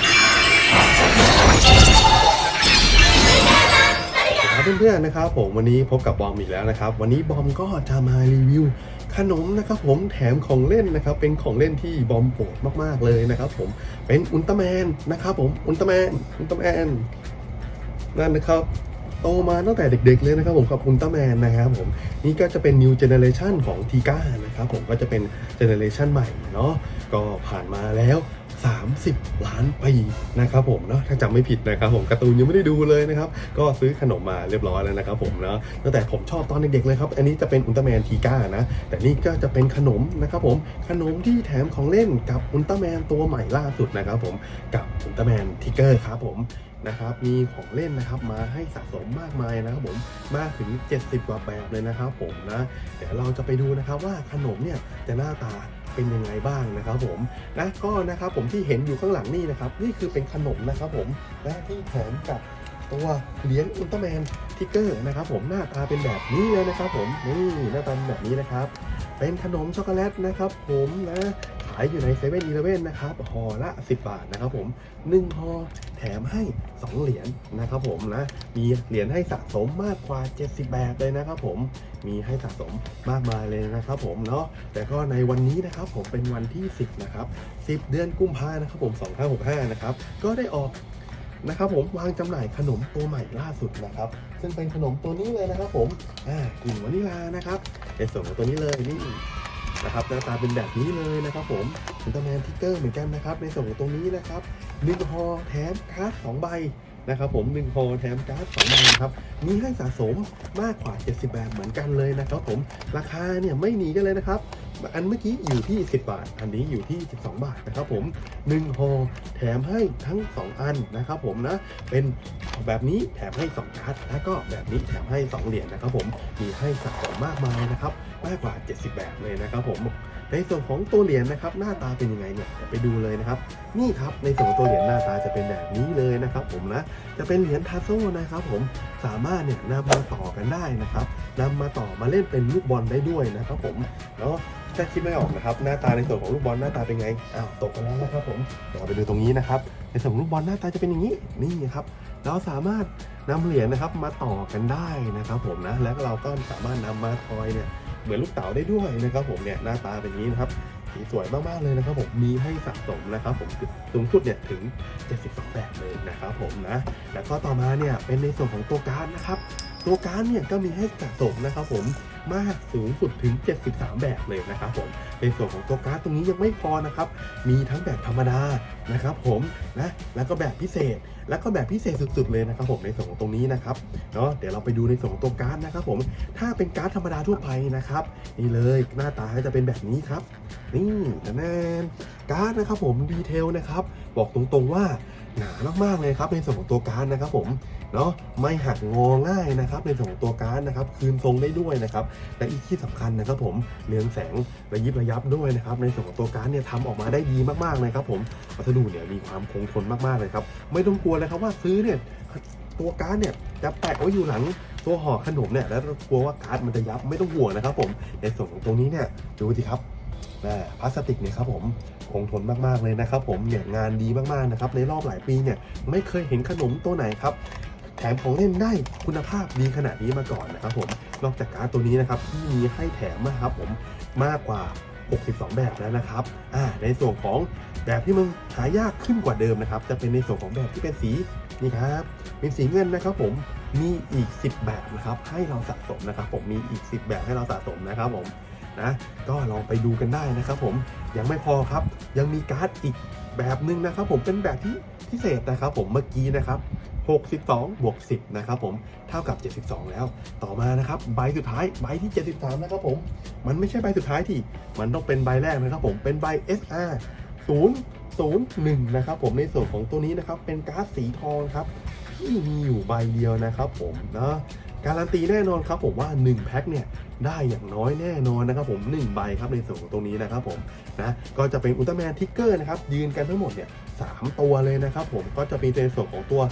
ครับเพื่อนๆนะครับผมวันนี้พบกับบอมอีกแล้วนะครับ วันนี้บอมก็จะมารีวิว ขนมนะครับผมแถมของเล่นนะครับ เป็นของเล่นที่บอมโปรดมากๆเลยนะครับ ผมเป็นอุลตร้าแมนนะครับผมอุลตร้าแมนอุลตร้าแมนนั่นนะครับโตมาตั้งแต่เด็กๆเลยนะครับผมกับอุลตร้าแมนนะครับผมนี่ก็จะเป็น new generation ของทีก้านะครับผมก็จะเป็นเจเนเรชันใหม่เนาะก็ผ่านมาแล้ว 30 ล้านปีนะครับผมเนาะถ้าจำไม่ผิดนะครับผมการ์ตูนยังไม่ได้ดูเลยนะครับก็ซื้อขนมมาเรียบร้อยแล้วนะครับผมเนาะตั้งแต่ผมชอบตอนเด็กๆเลยครับ อันนี้จะเป็นอุลตร้าแมนทีก้านะ แต่นี่ก็จะเป็นขนมนะครับผมขนมที่แถมของเล่นกับอุลตร้าแมนตัวใหม่ล่าสุดนะครับผมกับอุลตร้าแมนทิกเกอร์ครับผมนะครับมีของเล่นนะครับมาให้สะสมมากมายนะครับผมมากถึง 70 กว่าแบบเลยนะครับผมนะเดี๋ยวเราจะไปดูนะครับว่าขนมเนี่ยจะหน้าตา เป็นยังไงบ้างนะครับผมนะก็นะครับผมที่เห็นอยู่ข้างหลังนี่นะครับนี่คือเป็นขนมนะครับผมนะที่แถมกับตัวเหรียญอุลตร้าแมนทิกเกอร์นะครับผมหน้าตาเป็นแบบนี้เลยนะครับผมนี่หน้าตาแบบนี้นะครับ เป็นขนมช็อกโกแลตนะครับผมนะ ขายอยู่ในเซเว่นอีเลเว่นนะครับห่อละ 10 บาทนะครับผม1ห่อแถมให้ 2 เหรียญนะครับผมนะมีเหรียญให้สะสมมากกว่า 70 แบบเลยนะครับผมมีให้สะสมมากมายเลยนะครับผมเนาะแต่ก็ในวันนี้นะครับผมเป็นวันที่ 10 นะครับ 10 เดือนกุมภานะครับผม 2565 นะครับ ก็ได้ออกนะครับผมวางจำหน่ายขนมตัวใหม่ล่าสุดนะครับ ซึ่งเป็นขนมตัวนี้เลยนะครับผมอ่ากลิ่นวานิลานะครับในส่วนของตัวนี้เลยนี่ นะครับหน้าตาเป็นแบบนี้เลยนะครับผมอุลตร้าแมนทิกเกอร์เหมือนกันนะครับในส่วนของตรงนี้นะครับหนึ่งห่อแถมการ์ดสองใบ นะครับผมหนึ่งห่อแถมการ์ดสองใบครับมีให้สะสมมากกว่า 70แบบเหมือนกันเลยนะครับผมราคาเนี่ยไม่หนีกันเลยนะครับ อันเมื่อกี้อยู่ที่ 10 บาท อันนี้อยู่ที่ 12 บาทนะครับผม1ห่อแถมให้ทั้ง 2 อันนะครับผมนะเป็นแบบนี้แถมให้ 2 การ์ดแล้วก็แบบนี้แถมให้ 2 เหรียญนะครับผมมีให้สะสมมากมายนะครับมากกว่า 70 แบบเลยนะครับผม ในส่วนของตัวเหรียญนะครับหน้าตาเป็นยังไงเนี่ยไปดูเลยนะครับ นี่ครับในส่วนของตัวเหรียญหน้าตาจะเป็นแบบนี้เลยนะครับผมนะจะเป็นเหรียญทาโซ่นะครับผมสามารถเนี่ยนำมาต่อกันได้นะครับนำมาต่อมาเล่นเป็นลูกบอลได้ด้วยนะครับผมเนาะถ้าคิดไม่ออกนะครับหน้าตาในส่วนของลูกบอลหน้าตาเป็นไงอ้าวตกกันแล้วนะครับผมเดี๋ยวไปดูตรงนี้นะครับ ในส่วนของลูกบอลหน้าตาจะเป็นอย่างนี้นี่ครับเราสามารถนำเหรียญนะครับมาต่อกันได้นะครับผมนะแล้วเราก็สามารถนำมาทอยเนี่ย เหมือนลูกเต๋าได้ด้วยนะครับผมเนี่ยหน้าตาเป็นอย่างนี้นะครับสีสวยมากๆเลยนะครับผมมีให้สะสมนะครับผมสูงสุดเนี่ยถึง 72 แบบเลยนะครับผมนะแล้วก็ต่อมาเนี่ยเป็นในส่วนของตัวการ์ดนะครับตัวการ์ดเนี่ยก็มีให้สะสมนะครับผม มากสูงสุดถึง 73 แบบเลยนะครับผมในส่วนของตัวการ์ดตรงนี้ยังไม่พอนะครับ มีทั้งแบบธรรมดานะครับผมนะแล้วก็แบบพิเศษแล้วก็แบบพิเศษสุด ๆ เลยนะครับผมในส่วนของตรงนี้นะครับเนาะเดี๋ยวเราไปดูในส่วนของตัวการ์ดนะครับผมถ้าเป็นการ์ดธรรมดาทั่วไปนะครับนี่เลยหน้าตาจะเป็นแบบนี้ครับนี่แน่นการ์ดนะครับผมดีเทลนะครับบอกตรงๆว่าหนามากๆเลยครับในส่วนของตัวการ์ดนะครับผมเนาะไม่หักงอง่ายนะครับในส่วนของตัวการ์ดนะครับคืนทรงได้ด้วยนะครับและอีกที่สำคัญนะครับผมเรืองแสงระยิบระยับด้วยนะครับในส่วนของตัวการ์ดเนี่ยทำออกมาได้ดีมากๆเลยครับผมวัสดุเนี่ยมีความคงทนมากๆเลยครับไม่ต้องกลัวเลยครับว่าซื้อเนี่ยตัวการ์ดเนี่ยจะแปะไว้อยู่หลังตัวห่อขนมเนี่ยแล้วกลัวว่าการ์ดมันจะยับไม่ต้องห่วงนะครับผมในส่วนของตรงนี้เนี่ยดูสิครับนะพลาสติกเนี่ยครับผมคงทนมากๆเลยนะครับผมเนี่ยงานดีมากๆนะครับในรอบหลายปีเนี่ยไม่เคยเห็นขนมตัวไหนครับ แถมของเล่นได้คุณภาพดีขนาดนี้มาก่อนนะครับผมนอกจากการ์ดตัวนี้นะครับที่มีให้แถมนะครับผมมากกว่า 62 แบบแล้วนะครับอ่าในส่วนของแบบที่มึงหายากขึ้นกว่าเดิมนะครับ จะเป็นในส่วนของแบบที่เป็นสีนี่ครับเป็นสีเงินนะครับผมมีอีก 10 แบบนะครับให้เราสะสมนะครับ ผมมีอีก 10 แบบให้เราสะสมนะครับผมนะก็ลองไปดูกันได้นะครับ ผมยังไม่พอครับ ยังมีการ์ดอีกแบบหนึ่งนะครับ ผมเป็นแบบที่พิเศษนะครับ ผมเมื่อกี้นะครับ 62 บวก 10 นะครับผม เท่ากับ 72 แล้ว ต่อมานะครับ ใบสุดท้าย ใบที่ 73 นะครับผม มันไม่ใช่ใบสุดท้ายที่ มันต้องเป็นใบแรกนะครับผม เป็นใบ SR 001 นะครับผมในส่วนของตัวนี้นะครับ เป็นก๊าร์ดสีทองครับ ที่มีอยู่ใบเดียวนะครับผมนะการันตีแน่นอนครับผมว่า 1 แพ็คเนี่ยได้อย่างน้อยแน่นอนนะครับผม 1 ใบครับในส่วนของตรงนี้นะครับผมนะก็จะเป็นอุลตร้าแมนทิกเกอร์นะครับยืนกันทั้งหมดเนี่ย สามตัวเลยนะครับผมก็จะมีในส่วนของตัว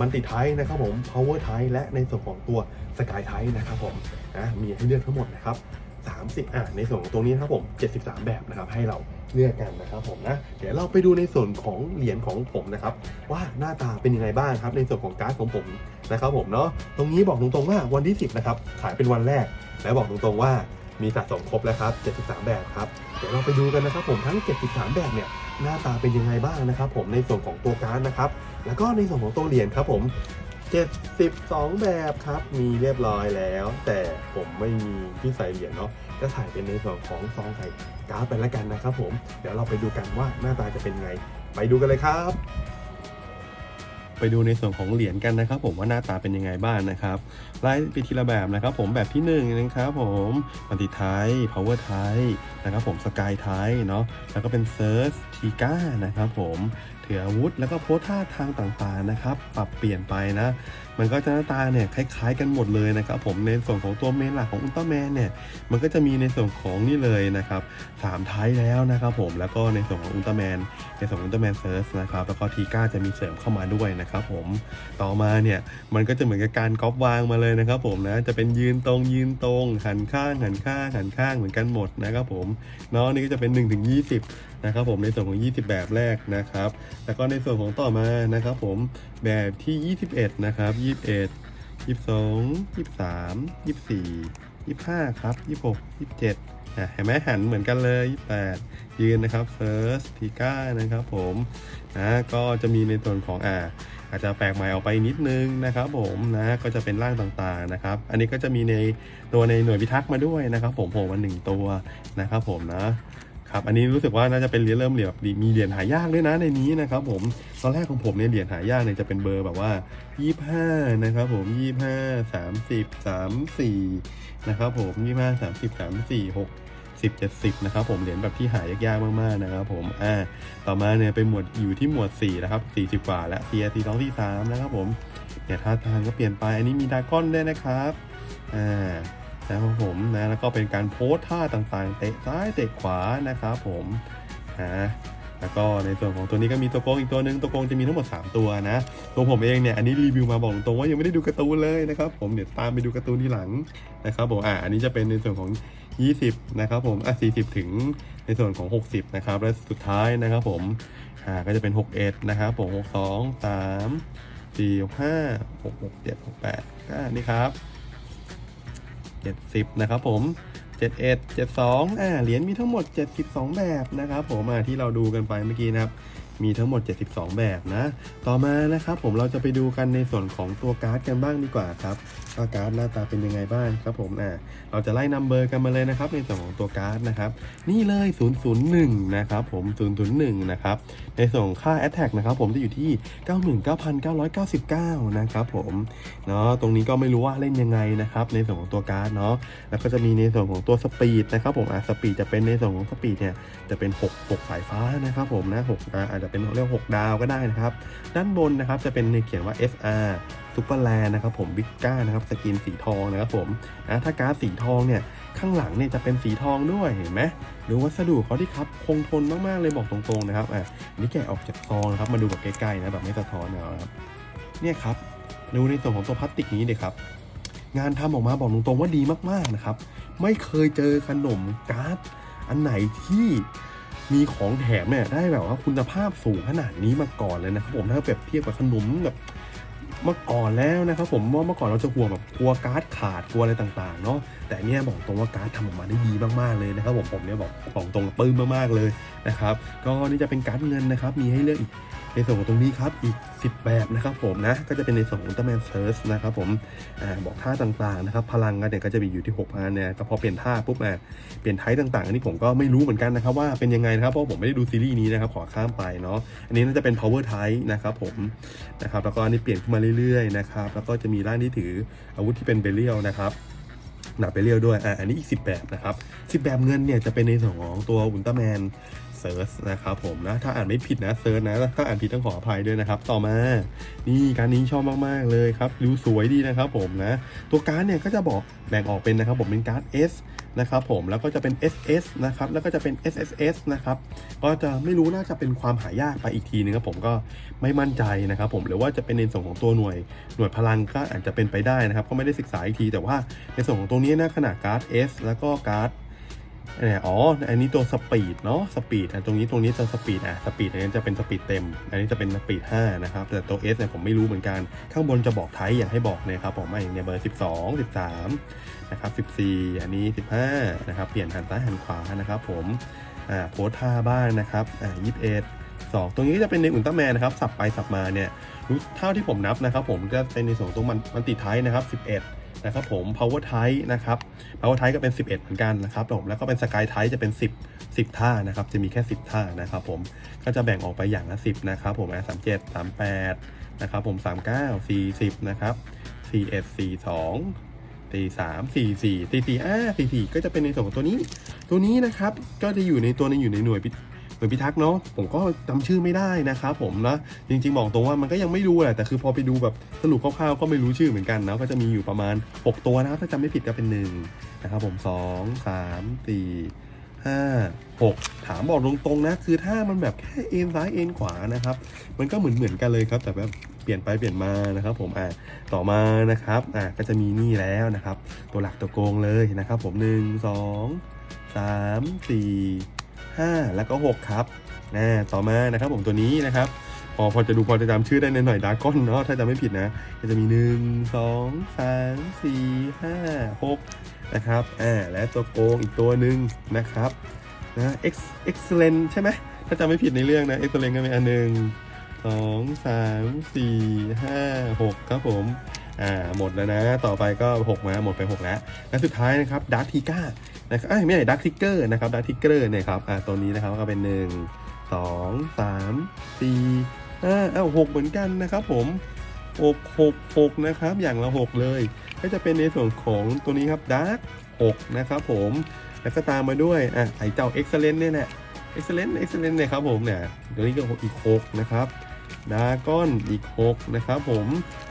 มันติไทนะครับผม power ไทและในส่วนของตัวสกายไทนะครับผมนะมีให้เลือกทั้งหมดนะครับ30อะในส่วนของตรงนี้นะครับผม 73 แบบนะครับให้เราเลือกกันนะครับผมนะ เดี๋ยวเราไปดูในส่วนของเหรียญของผมนะครับ ว่าหน้าตาเป็นยังไงบ้างครับ ในส่วนของการ์ดของผมนะครับผมเนาะตรงนี้บอกตรงๆว่าวันที่ 10 นะครับขายเป็นวันแรก และบอกตรงๆว่ามีสะสมครบแล้วครับ 73 แบบครับ เดี๋ยวเราไปดูกันนะครับผมทั้ง 73 แบบเนี่ย หน้าตาเป็นยังไงบ้างนะครับ ผมในส่วนของตัวการ์ดนะครับ แล้วก็ในส่วนของตัวเหรียญครับผม 72 แบบครับ มีเรียบร้อยแล้ว แต่ผมไม่มีที่ใส่เหรียญเนาะก็ใส่เป็นในส่วนของซองใส่การ์ดไปแล้วกันนะครับผมเดี๋ยวเราไปดูกันว่าหน้าตาจะเป็นไง ไปดูกันเลยครับ ไปดูในส่วนของเหรียญกันนะครับ ผมว่าหน้าตาเป็นยังไงบ้างนะครับไล่ไปทีละแบบนะครับ ผมแบบที่หนึ่งนะครับผมมัลติไทย power ไทยนะครับผมสกายไทยเนาะแล้วก็เป็นเซิร์ชทีก้านะครับผมถืออาวุธ แล้วก็โพสท่าทางต่างๆนะครับ ปรับเปลี่ยนไปนะ มันก็จะหน้าตาเนี่ยคล้าย ๆ กันหมดเลยนะครับผมในส่วนของตัวเมนหลักของอุลตร้าแมนเนี่ยมันก็จะมีในส่วนของนี่เลยนะครับสามไทยแล้วนะครับผมแล้วก็ในส่วนของอุลตร้าแมนในส่วนอุลตร้าแมนเซิร์สนะครับแล้วก็ทีก้าจะมีเสริมเข้ามาด้วยนะครับผมต่อมาเนี่ยมันก็จะเหมือนกับการก๊อปวางมาเลยนะครับผมนะจะเป็นยืนตรงยืนตรงหันข้างหันข้างหันข้างเหมือนกันหมดนะครับผมเนาะนี่ก็จะเป็น1ถึง20นะครับผมในส่วนของ 20 แบบแรกนะครับแล้วก็ในส่วนของต่อมานะครับผมแบบที่ 21 นะครับ 21 22 23 24 25 ครับ 26 27อะเห็นไหมหันเหมือนกันเลย28ยืนนะครับ first ทีก้านะครับผมนะก็จะมีในส่วนของอ่าอาจจะแปลกใหม่ออกไปนิดนึงนะครับผมนะก็จะเป็นร่างต่างๆนะครับ อันนี้ก็จะมีในตัวในหน่วยพิทักษ์มาด้วยนะครับ ผมโผล่มาหนึ่งตัวนะครับผมนะ ครับอันนี้รู้สึกว่าน่าจะเป็นเหรียญเริ่มเหรียญแบบมีเหรียญหายากด้วยนะในนี้นะครับผมตอนแรกของผมเนี่ยเหรียญหายากเนี่ยจะเป็นเบอร์แบบว่า 25 นะครับผม 25 30 34 นะครับผม 25 30 34 6 10 70 นะครับผมเหรียญแบบที่หายากๆมากๆนะครับผมอ่าต่อมาเนี่ยเป็นหมวดอยู่ที่หมวด 4 นะครับ 40 กว่าแล้ว CRC 2 4 3 นะครับผมเนี่ยท่าทางก็เปลี่ยนไปอันนี้มีดากอนด้วยนะครับอ่า นะครับผมนะแล้วก็เป็นการโพสท่าต่างๆ เตะซ้ายเตะขวานะครับผมนะแล้วก็ในส่วนของตัวนี้ก็มีตัวโกงอีกตัวหนึ่งตัวโกงจะมีทั้งหมด 3 ตัวนะ ตัวผมเองเนี่ยอันนี้รีวิวมาบอกตรงว่ายังไม่ได้ดูการ์ตูนเลยนะครับผมเดี๋ยวตามไปดูการ์ตูนทีหลังนะครับผมอ่าอันนี้จะเป็นในส่วนของ 20 นะครับผมอะ40 ถึงในส่วนของ 60 นะครับ และสุดท้ายนะครับผมอ่าก็จะเป็น 61 นะครับผม 62 3 4 5 6 6 7 6 8อ่านี่ครับ 70 นะครับผม 71 72อ่าเหรียญมีทั้งหมด 72 แบบนะครับผมอ่าที่เราดูกันไปเมื่อกี้นะครับ มีทั้งหมด 72 แบบนะ ต่อมานะครับผมเราจะไปดูกันในส่วนของตัวการ์ดกันบ้างดีกว่าครับว่าการ์ดหน้าตาเป็นยังไงบ้างครับผมอ่าเราจะไล่นัมเบอร์กันมาเลยนะครับ ในส่วนของตัวการ์ดนะครับ นี่เลย 001 นะครับผม 001 นะครับ ในส่วนของค่า Attack นะครับผมจะอยู่ที่ 99,999 นะครับผม เนาะตรงนี้ก็ไม่รู้ว่าเล่นยังไงนะครับ ในส่วนของตัวการ์ดเนาะ แล้วก็จะมีในส่วนของตัวสปีดนะครับผม อะสปีดจะเป็นในส่วนของสปีดเนี่ย จะเป็น 6 6 สายฟ้านะครับผมนะ6อะอาจจะเป็นเรียก6ดาวก็ได้นะครับ ด้านบนนะครับจะเป็นในเขียนว่า FR ซูเปอร์แลนนะครับผมบิ๊กก้านะครับสกินสีทองนะครับผมนะถ้าการ์ดสีทองเนี่ยข้างหลังเนี่ยจะเป็นสีทองด้วยเห็นไหมดูวัสดุเขาที่ครับคงทนมากๆเลยบอกตรงๆนะครับอะนี่แกะออกจากซองนะครับมาดูแบบใกล้ๆนะแบบไม่สะท้อนนะครับเนี่ยครับดูในส่วนของตัวพลาสติกนี้เลยครับ งานทำออกมาบอกตรงๆว่าดีมากๆนะครับ ไม่เคยเจอขนมการ์ดอันไหนที่ มีของแถมเนี่ยได้แบบว่าคุณภาพสูงขนาดนี้มาก่อนเลยนะครับผมถ้าเปรียบเทียบกับขนมแบบ เมื่อก่อนแล้วนะครับผมว่าเมื่อก่อนเราจะห่วงแบบกลัวการ์ดขาดกลัวอะไรต่างๆเนาะแต่เนี่ยบอกตรงว่าการ์ดทำออกมาได้ดีมากๆเลยนะครับผมผมเนี่ยบอกบอกตรงปื้มมากๆเลยนะครับก็นี่จะเป็นการ์ดเงินนะครับมีให้เลือกอีกในส่วนของตรงนี้ครับอีก 10 แบบนะครับผมนะก็จะเป็นในส่วนของ Ultraman Search นะครับผมอบอกท่าต่างๆนะครับพลังกันเนี่ยก็จะมีอยู่ที่6พันเนี่ยก็พอเปลี่ยนท่าปุ๊บอะเปลี่ยนไทป์ต่างๆอันนี้ผมก็ไม่รู้เหมือนกันนะครับว่าเป็นยังไงนะครับเพราะผมไม่ได้ดูซีรีส์นี้นะครับขอข้ามไปเนาะอันนี้น่าจะเป็น power type นะครับผมนะครับแล้วก็อันนี้เปลี่ยนขึ้นมาเรื่อยๆนะครับแล้วก็จะมีร่างที่ถืออาวุธที่เป็นเบเรียลนะครับหนาเบเรียลด้วยอ่าอันนี้อีก 10 แบบนะครับ 10 แบบเงินเนี่ยจะเป็นในส่วนของตัวอุลตร้าแมนเซิร์ชนะครับผมนะถ้าอ่านไม่ผิดนะเซิร์ชนะถ้าอ่านผิดต้องขออภัยด้วยนะครับ ต่อมานี่การนี้ชอบมากๆเลยครับดูสวยดีนะครับผมนะตัวการ์ดเนี่ยก็จะบอกแบ่งออกเป็นนะครับผมเป็นการ์ด S นะครับผมแล้วก็จะเป็น SS นะครับแล้วก็จะเป็น SSS นะครับก็จะไม่รู้น่าจะเป็นความหายากไปอีกทีนึงครับผมก็ไม่มั่นใจนะครับผมหรือว่าจะเป็นในส่วนของตัวหน่วยหน่วยพลังก็อาจจะเป็นไปได้นะครับก็ไม่ได้ศึกษาอีกที แต่ว่าในส่วนของตัวนี้นะขนาดการ์ด S แล้วก็การ์ด เนี่ยอ๋อ อันนี้ตัวสปีดเนาะ สปีดอะตรงนี้ตรงนี้ตัวสปีดอะ สปีดอันนี้จะเป็นสปีดเต็ม อันนี้จะเป็นสปีด5นะครับ แต่ตัว S เนี่ยผมไม่รู้เหมือนกัน ข้างบนจะบอกไทยอยากให้บอกนะครับผมไม่เนี่ยเบอร์ 12 13นะครับ14 อันนี้ 15นะครับ เปลี่ยนหันซ้ายหันขวานะครับผม อ่า โพสท่าบ้างนะครับ อ่า21 2 ตรงนี้จะเป็นในอุลตร้าแมนนะครับ สับไปสับมาเนี่ย เท่าที่ผมนับนะครับผมก็เป็นในส่วนของตัวมันมันติไทนะครับ 11 นะครับผม power type นะครับ power type ก็เป็น 11 เหมือนกันนะครับผม แล้วก็เป็น sky type จะเป็น 10 10 ท่านะครับ จะมีแค่ 10 ท่านะครับผม ก็จะแบ่งออกไปอย่างละ 10 นะครับผมอะ37 38 นะครับผม 39 40 นะครับ 41 42ตีสามสี่สี่ตีสี่อ่าสี่สี่ก็จะเป็นในส่วนของตัวนี้ ตัวนี้นะครับ ก็จะอยู่ในตัวในอยู่ในหน่วย หน่วยพิทักษ์เนาะผมก็จำชื่อไม่ได้นะครับผมนะจริงๆบอกตรงว่ามันก็ยังไม่รู้แหละแต่คือพอไปดูแบบสรุปคร่าวๆก็ไม่รู้ชื่อเหมือนกันนะก็จะมีอยู่ประมาณ 6 ตัวนะครับถ้าจำไม่ผิดก็เป็น1นะครับผม 2 3 4 5 6 ถามบอกตรงๆนะ คือถ้ามันแบบแค่เอ็นซ้ายเอ็นขวานะครับ มันก็เหมือนเหมือนๆกันเลยครับ แต่แบบเปลี่ยนไปเปลี่ยนมานะครับ ผมอ่าต่อมานะครับอ่าก็จะมีนี่แล้วนะครับ ตัวหลักตัวโกงเลยนะครับ ผม 1 2 3 4 5 แล้วก็ 6 ครับนะต่อมานะครับผมตัวนี้นะครับ พอพอจะดูพอจะจำชื่อได้ในหน่อยดาร์ก้อนเนาะถ้าจะไม่ผิดนะจะมี 1 2 3 4 5 6 นะครับอ่าและตัวโกงอีกตัวหนึ่งนะครับนะ X x l e n t ใช่ไหมถ้าจำไม่ผิดในเรื่องนะ x l e n t ก็เป็นอันหนึ่งสองสามสี่ห้าหกครับผม อ่าหมดแล้วนะ ต่อไปก็6นะหมดไป 6 แล้วและสุดท้ายนะครับดักทิก้านะครับเอ้ยไม่ใช่ดักทิกเกอร์นะครับดักทิกเกอร์เนี่ยครับอ่าตัวนี้นะครับก็เป็น 1 2 3 4 5อ้าว6เหมือนกันนะครับผม6 6 6นะครับอย่างละ 6 เลย ก็จะเป็นในส่วนของตัวนี้ครับดัก6นะครับผมแล้วก็ตามมาด้วยอะไอเจ้า excellent เนี่ยแหละ excellent excellent เนี่ยครับผมเนี่ยตัวนี้ก็อีก6นะครับ ดาก้อนอีก6นะครับผม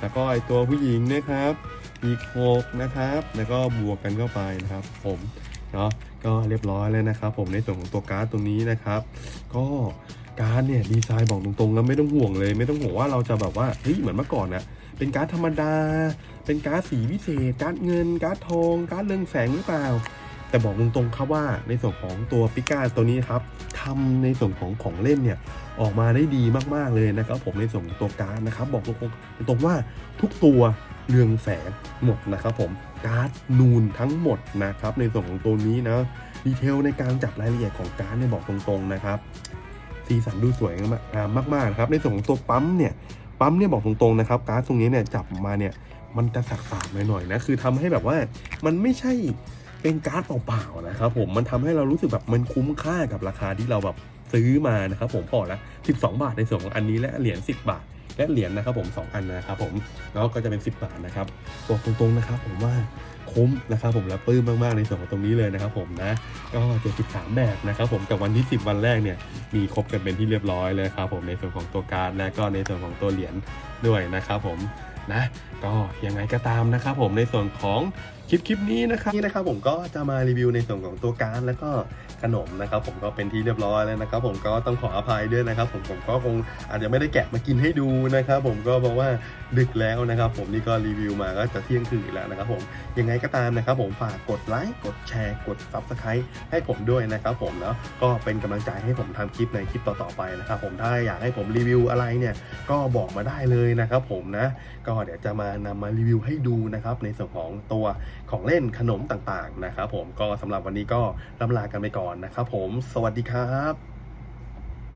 แล้วก็ไอตัวผู้หญิงนะครับอีก6นะครับ แล้วก็บวกกันเข้าไปนะครับ ผมเนาะก็เรียบร้อยแล้วนะครับ ผมในส่วนของตัวการ์ดตรงนี้นะครับ ก็การ์ดเนี่ยดีไซน์บอกตรงๆแล้วไม่ต้องห่วงเลย ไม่ต้องห่วงว่าเราจะแบบว่าเฮ้ยเหมือนเมื่อก่อนนะเป็นการ์ดธรรมดา เป็นการ์ดสีพิเศษ การ์ดเงิน การ์ดทอง การ์ดเรืองแสงหรือเปล่า แต่บอกตรงๆครับว่าในส่วนของตัวปิก้าตัวนี้ครับทำในส่วนของของเล่นเนี่ยออกมาได้ดีมากๆเลยนะครับ ผมในส่วนของตัวการ์ดนะครับ บอกตรงๆตรงว่าทุกตัวเรืองแสงหมดนะครับ ผมการ์ดนูนทั้งหมดนะครับในส่วนของตัวนี้นะดีเทลในการจับรายละเอียดของการ์ดเนี่ยบอกตรงๆนะครับสีสันดูสวยงามมากๆนะครับในส่วนของตัวปั๊มเนี่ยปั๊มเนี่ยบอกตรงๆนะครับการ์ดตรงนี้เนี่ยจับมาเนี่ยมันจะสักๆหน่อยๆนะคือทำให้แบบว่ามันไม่ใช่ เป็นการ์ดเปล่าๆนะครับผมมันทำให้เรารู้สึกแบบมันคุ้มค่ากับราคาที่เราแบบซื้อมานะครับผมพอละ12 บาทในส่วนของอันนี้และเหรียญ10 บาท และเหรียญนะครับผม 2 อันนะครับผมแล้วก็จะเป็น 10 บาทนะครับบอกตรงๆนะครับผมว่าคุ้มนะครับผมและปลื้มมากๆในส่วนของตรงนี้เลยนะครับผมนะก็73แบบนะครับผมกับวันที่ 10 วันแรกเนี่ยมีครบกันเป็นที่เรียบร้อยเลยครับผมในส่วนของตัวการ์ดและก็ในส่วนของตัวเหรียญด้วยนะครับผมนะก็ยังไงก็ตามนะครับผมในส่วนของ คลิปคลิปนี้นะครับนี่นะครับผมก็จะมารีวิวในส่วนของตัวการ์ดแล้วก็ขนมนะครับผมก็เป็นที่เรียบร้อยแล้วนะครับผมก็ต้องขออภัยด้วยนะครับ ผมผมก็คงอาจจะไม่ได้แกะมากินให้ดูนะครับผมก็บอกว่าดึกแล้วนะครับ ผมนี่ก็รีวิวมาก็จะเที่ยงคืนแล้วนะครับผมยังไงก็ตามนะครับ ผมฝากกดไลค์กดแชร์กด subscribe ให้ผมด้วยนะครับ ผมแล้วก็เป็นกำลังใจให้ผมทำคลิปในคลิปต่อๆไปนะครับ ผมถ้าอยากให้ผมรีวิวอะไรเนี่ยก็บอกมาได้เลยนะครับ ผมนะ ก็เดี๋ยวจะมานำมารีวิวให้ดูนะครับในส่วนของตัว ของเล่นขนมต่างๆนะครับผมก็สำหรับวันนี้ก็ลำลากันไปก่อนนะครับผมสวัสดีครับ